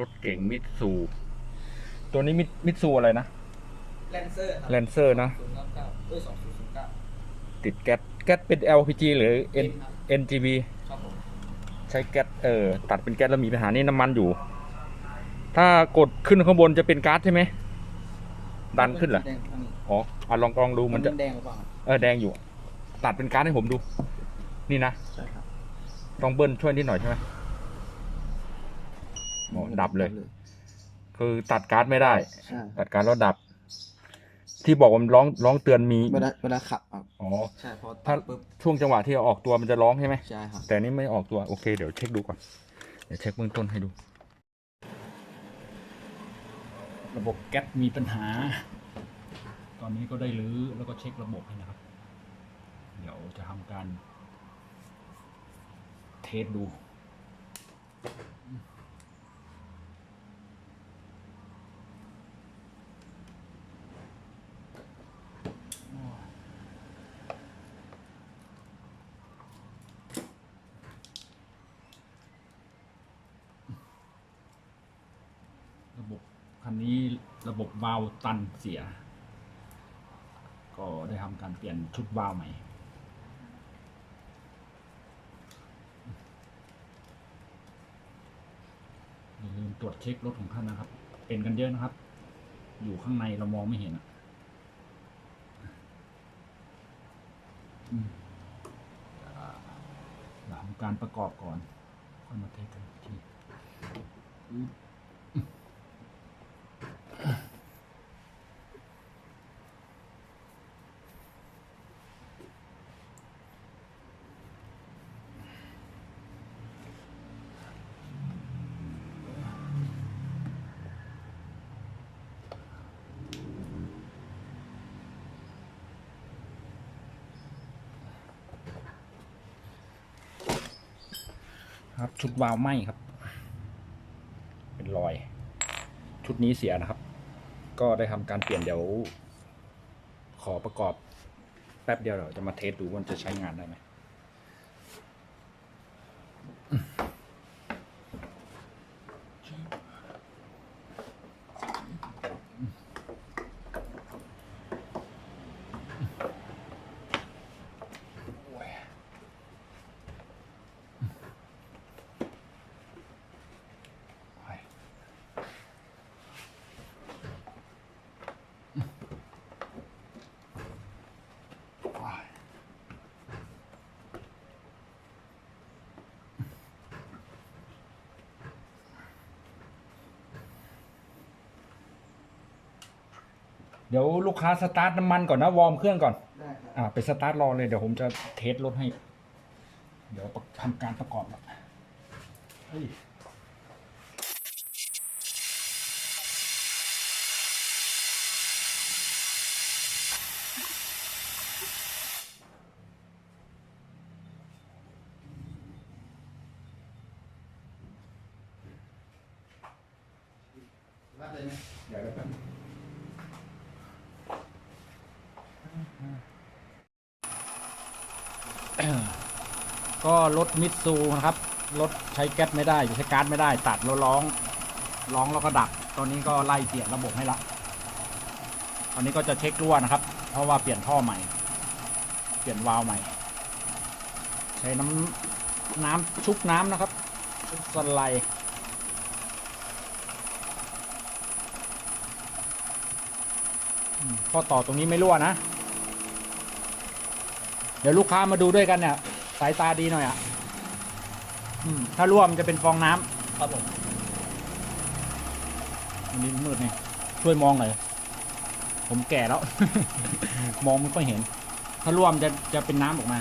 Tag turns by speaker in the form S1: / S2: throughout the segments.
S1: รถเก่งมิตซูตัวนี้มิตมิตซูอะไรนะ
S2: แลนเซอร์ครับ
S1: แลนเซอร์นะ
S2: ศูนย์เก้าเก้าเอ้ยสองศูนย์ศูนย์เก้า
S1: ติดแก๊สแก๊สเป็น LPG หรือ N
S2: ครับ
S1: NGV
S2: ครับผม
S1: ใช้แก๊สเออตัดเป็นแก๊สแล้วมีปัญหานี่น้ำมันอยู่ ถ้ากดขึ้นข้างบนจะเป็นก๊าซใช่ไหมดันขึ้นเหรอ
S2: แดงอันนี้
S1: อ๋ออะลองลองดูมันจะ
S2: แดงหรือเปล่าครับ
S1: เออแดงอยู่ ตัดเป็นก๊าซให้ผมดู นี่นะ
S2: ใช่ครับ
S1: ต้องเบิ้ลช่วยนิดหน่อยใช่ไหม โอ้ดับเลย คือตัดก๊าซไม่ได้
S2: ใช่
S1: ตัดก๊าซแล้วดับ ที่บอกว่ามันร้องร้องเตือนมี
S2: เวลาเวลาขับครับ
S1: อ๋อ
S2: ใช่พอ
S1: ถ้า
S2: ตัดปุ๊บ
S1: ช่วงจังหวะที่เอาออกตัวมันจะร้องใช่ไหม
S2: ใช่ครับ
S1: แต่นี่ไม่ออกตัวโอเคเดี๋ยวเช็คดูก่อนเดี๋ยวเช็คเบื้องต้นให้ดู ระบบแก๊สมีปัญหา ตอนนี้ก็ได้รื้อแล้วก็เช็คระบบให้นะครับ เดี๋ยวจะทำการ เทสดูระบบ คันนี้ระบบวาล์วตันเสีย ก็ได้ทำการเปลี่ยนชุดวาล์วใหม่อย่าลืมตรวจเช็ครถของท่านนะครับ เป็นกันเยอะนะครับ อยู่ข้างในเรามองไม่เห็นอะอืมอ่าเราทำการประกอบก่อนค่อยมาเทสกันที ครับ ชุดวาวไหมครับ เป็นรอย ชุดนี้เสียนะครับ ก็ได้ทำการเปลี่ยนเดี๋ยว ขอประกอบ แป๊บเดียวเดี๋ยวจะมาเทสดูว่าจะใช้งานได้ไหม เดี๋ยวลูกค้าสตาร์ทน้ำมันก่อนนะวอร์มเครื่องก่อน
S2: ได้ครับ
S1: อ่าไปสตาร์ทรอเลยเดี๋ยวผมจะเทสรถให้ เดี๋ยวทำการประกอบแล้วเฮ้ย
S2: รับเลยไหม
S1: เดี๋ยวเดี๋ยวแป๊บนึง ก็รถมิตซูนะครับรถใช้แก๊สไม่ได้ใช้ก๊าซไม่ได้ตัดแล้วร้องร้องแล้วก็ดับตอนนี้ก็ไล่เปลี่ยนระบบให้ละตอนนี้ก็จะเช็ครั่วนะครับ เพราะว่าเปลี่ยนท่อใหม่ เปลี่ยนวาล์วใหม่ ใช้น้ำน้ำชุบน้ำนะครับชุบสไลด์ข้อต่อตรงนี้ไม่รั่วนะ เดี๋ยวลูกค้ามาดูด้วยกันเนี่ย สายตาดีหน่อยอะอืมถ้ารั่วมันจะเป็นฟองน้ำ
S2: ครับผม
S1: อันนี้มืดเนี่ยช่วยมองหน่อยผมแก่แล้ว มองไม่ค่อยเห็น ถ้ารั่วมันจะจะเป็นน้ำออกมา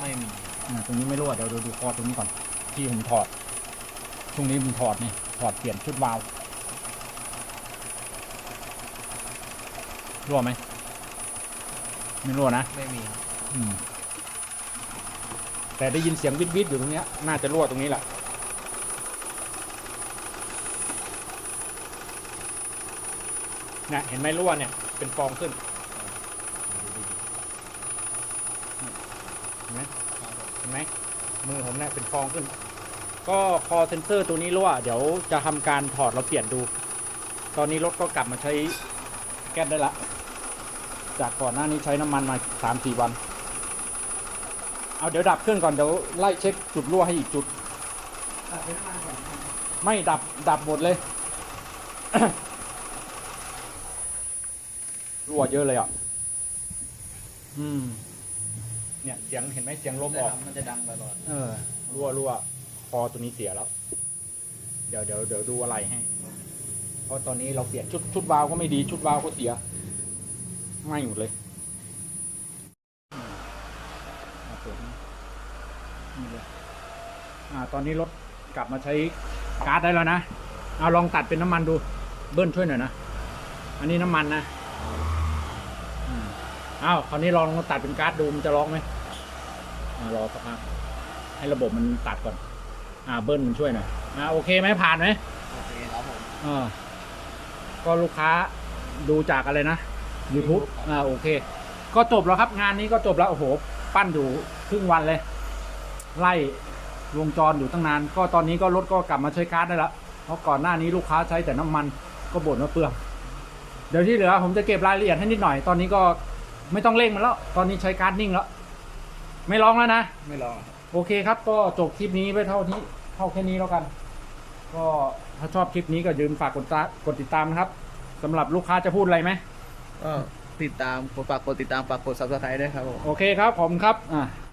S2: ไม่มี
S1: อ่าตรงนี้ไม่รั่วเดี๋ยวดูดูคอตรงนี้ก่อนที่ผมถอดช่วงนี้ผมถอดนี่ถอดเปลี่ยนชุดวาล์วรั่วไหมไม่รั่วนะ
S2: ไม่มี
S1: อืม แต่ได้ยินเสียงวิดวิดอยู่ตรงเนี้ยน่าจะรั่วตรงนี้แหละเนี่ยเห็นไหมรั่วเนี่ย เป็นฟองขึ้นเห็นไหมเห็นไหมมือผมเนี่ยเป็นฟองขึ้น ก็คอเซนเซอร์ตัวนี้รั่วเดี๋ยวจะทำการถอดแล้วเปลี่ยนดู ตอนนี้รถก็กลับมาใช้แก๊สได้ละ จากก่อนหน้านี้ใช้น้ำมันมาสามสี่วัน เอาเดี๋ยวดับเครื่องก่อนเดี๋ยวไล่เช็คจุดรั่วให้อีกจุด
S2: ตัดเป็นน้ำมันก่อนนะครับ
S1: ไม่ดับดับหมดเลย รั่วเยอะเลยอะ อืม เนี่ยเสียงเห็นไหมเสียงลมออก
S2: มันจะดังตลอด
S1: เออ รั่วรั่วคอตัวนี้เสียแล้ว เดี๋ยวเดี๋ยวเดี๋ยวดูอะไรให้ เพราะตอนนี้เราเปลี่ยนชุดชุดวาล์วก็ไม่ดีชุดวาล์วก็เสียไหม่หมดเลยอืมเอาเปิดนี่ นี่เลยอ่าตอนนี้รถกลับมาใช้ก๊าซได้แล้วนะเอาลองตัดเป็นน้ำมันดู เบิ้ลช่วยหน่อยนะ อันนี้น้ำมันนะอืมอ้าวคราวนี้ลองตัดเป็นก๊าซดูมันจะร้องไหมอ่ารอสักพักให้ระบบมันตัดก่อน อ่าเบิ้ลมันช่วยหน่อยอ่าโอเคไหมผ่านไหม
S2: โอเคครับผม
S1: อ่าก็ลูกค้าดูจากอะไรนะ YouTube อ่าโอเค ก็จบแล้วครับงานนี้ก็จบแล้วโอ้โห ปั้นอยู่ครึ่งวันเลย ไล่วงจรอยู่ตั้งนาน ก็ตอนนี้ก็รถก็กลับมาใช้ก๊าซได้แล้วเพราะก่อนหน้านี้ลูกค้าใช้แต่น้ำมันก็บ่นว่าเปลืองเดี๋ยวที่เหลือผมจะเก็บรายละเอียดให้นิดหน่อย ตอนนี้ก็ไม่ต้องเร่งมันแล้ว ตอนนี้ใช้ก๊าซนิ่งแล้ว ไม่ร้องแล้วนะ
S2: ไม่รอ
S1: โอเคครับ ก็จบคลิปนี้ไว้เท่านี้เท่าแค่นี้แล้วกัน ก็ถ้าชอบคลิปนี้ก็ยืมฝากกดตากดติดตามนะครับสำหรับลูกค้าจะพูดอะไรไหม
S2: ก็ติดตามฝากกดติดตามฝากกด subscribe ด้วยครับผม
S1: โอเคครับผมครับ อ่า